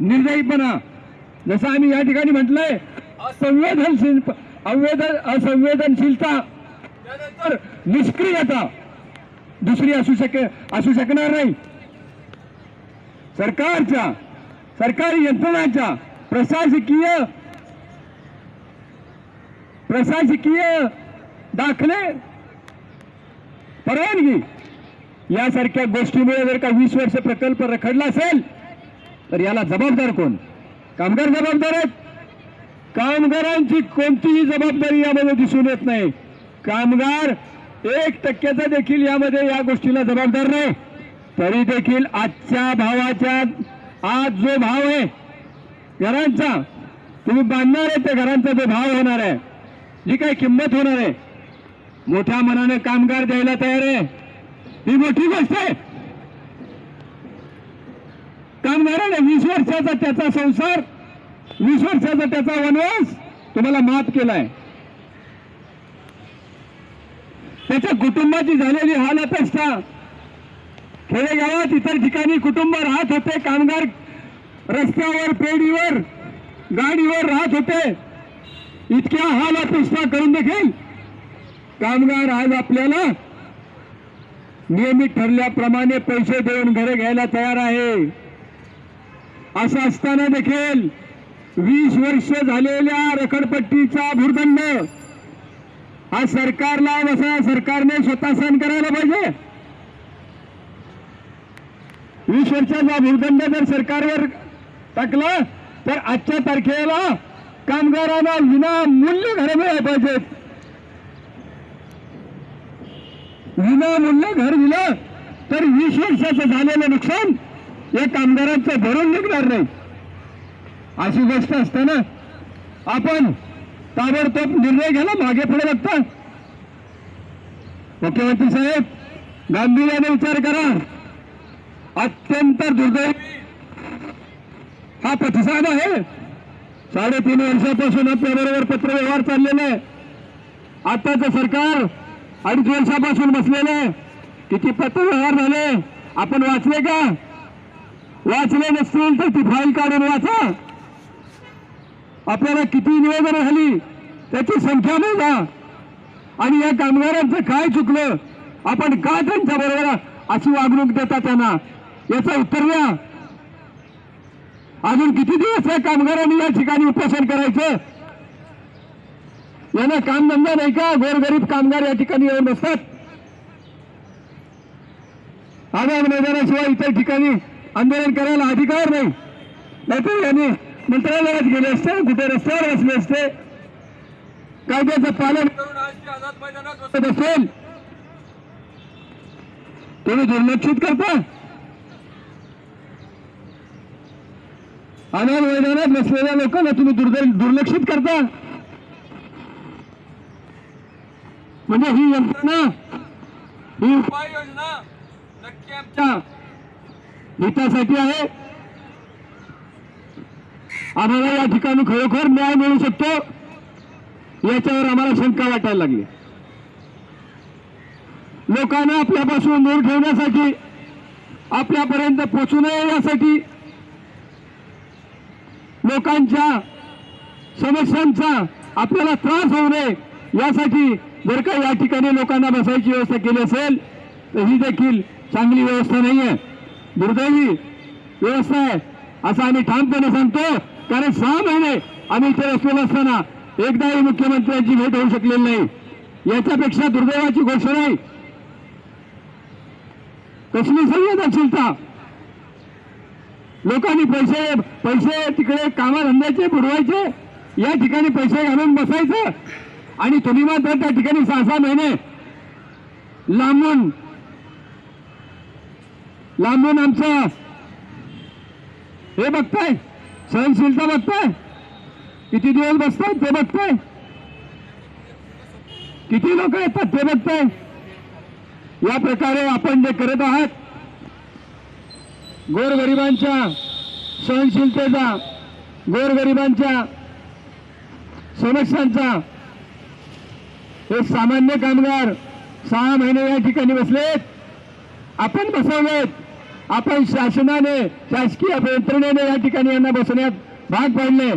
निर्दयीपणा. जसं आम्ही या ठिकाणी म्हटलंय असंवेदनशील अवेदन असंवेदनशीलता त्यानंतर निष्क्रियता. दुसरी असू शके असू शकणार नाही. सरकारच्या सरकारी यंत्रणाच्या प्रशासकीय प्रशासकीय दाखले परवानगी यासारख्या गोष्टीमुळे जर का वीस वर्ष प्रकल्प रखडला असेल तर याला जबाबदार कोण? कामगार जबाबदार आहेत? कामगारांची कोणतीही जबाबदारी यामध्ये दिसून येत नाही. कामगार एक टक्क्याचा देखील यामध्ये या गोष्टीला जबाबदार नाही. तरी देखील आजच्या भावाच्या आज जो भाव आहे घरांचा तुम्ही बांधणार आहे त्या घरांचा जो भाव होणार आहे जी काही किंमत होणार आहे मोठ्या मनाने कामगार द्यायला तयार आहे. ही मोठी गोष्ट आहे. सांगणार कामगाराने वीस वर्षाचा त्याचा संसार वीस वर्षाचा त्याचा वनवास तुम्हाला माफ केलाय. त्याच्या कुटुंबाची झालेली हालत असता खेडेगावात इतर ठिकाणी कुटुंब राहत होते कामगार रस्त्यावर पेढीवर गाडीवर राहत होते. इतक्या हाल अपेक्षा करून देखील कामगार आज आपल्याला नियमित ठरल्याप्रमाणे पैसे देऊन घरे घ्यायला तयार आहे. असं असताना देखील वीस वर्ष झालेल्या रखडपट्टीचा भूर्दंड हा सरकारला बसा सरकारने स्वतः सहन करायला पाहिजे. वीस वर्षाचा भूर्दंड जर सरकारवर टाकला तर आजच्या तारखेला कामगारांना विनामूल्य घर मिळायला पाहिजेत. विनामूल्य घर दिलं तर वीस वर्षाचं झालेलं नुकसान हे कामगारांचं भरून निघणार नाही. अशी गोष्ट असताना आपण ताबडतोब निर्णय घ्यायला मागे पुढे लागता मुख्यमंत्री साहेब गांभीर्याने विचार करा. अत्यंत दुर्दैवी हा प्रतिसाद आहे. साडेतीन वर्षापासून आपल्याबरोबर पत्रव्यवहार चाललेला आहे. आताचं सरकार अडीच वर्षापासून बसलेलं आहे. किती पत्रव्यवहार झाले? आपण वाचले का? वाचले नसतील तर ती फाईल काढून वाचा. आपल्याला किती निवेदनं झाली त्याची संख्या मोजा. आणि या कामगारांचं काय चुकलं आपण का त्यांच्या बरोबर अशी वागणूक देता त्यांना? याचं उत्तर द्या. अजून किती दिवस या कामगारांनी या ठिकाणी उपोषण करायचं? यांना कामधंदा नाही का? गोरगरीब कामगार या ठिकाणी येऊन बसतात. आगामी मैदानाशिवाय इतर ठिकाणी आंदोलन करायला अधिकार नाही. नाहीतर यांनी मंत्रालयात गेले असते कुठे रस्त्यावर असले असते. कायद्याचं पालन करून आज आझाद मैदानात असेल. तुम्ही दुर्लक्षित करता. अनाथ मैदानात नसलेल्या लोकांना तुम्ही दुर्लक्षित करता. म्हणजे ही यंत्रणा ही उपाययोजना नक्की आमच्या हितासाठी आहे. आम्हाला या ठिकाणी खरोखर न्याय मिळू शकतो. याच्यावर आम्हाला शंका वाटायला लागली. लोकांना आपल्यापासून दूर ठेवण्यासाठी आपल्यापर्यंत पोचू नये यासाठी लोकांच्या समस्यांचा आपल्याला त्रास होऊ नये यासाठी जर का या ठिकाणी लोकांना बसायची व्यवस्था केली असेल तर ही देखील चांगली व्यवस्था नाही आहे दुर्दैवी व्यवस्था आहे असं आम्ही ठामपणे सांगतो. कारण सहा महिने आम्ही इथे बसलेलो असताना एकदाही मुख्यमंत्र्यांची भेट होऊ शकलेली नाही. याच्यापेक्षा दुर्दैवाची गोष्ट नाही कसली संवेदनशीलता? लोकांनी पैसे पैसे तिकडे कामाधंद्याचे बुडवायचे या ठिकाणी पैसे घालून बसायचं. आणि तुम्ही मात्र त्या ठिकाणी सहा सहा महिने लांबून लांबून आमचं. हे बघताय सहनशीलता बघताय. किती दिवस बसताय ते बघताय. किती लोक येतात ते बघताय. या प्रकारे आपण जे करत आहात गोरगरिबांच्या सहनशीलतेचा गोरगरिबांच्या समस्यांचा हे सामान्य कामगार सहा महिने या ठिकाणी बसलेत. आपण बसवलेत. आपण शासनाने शासकीय यंत्रणेने या ठिकाणी यांना बसण्यात भाग पाडले.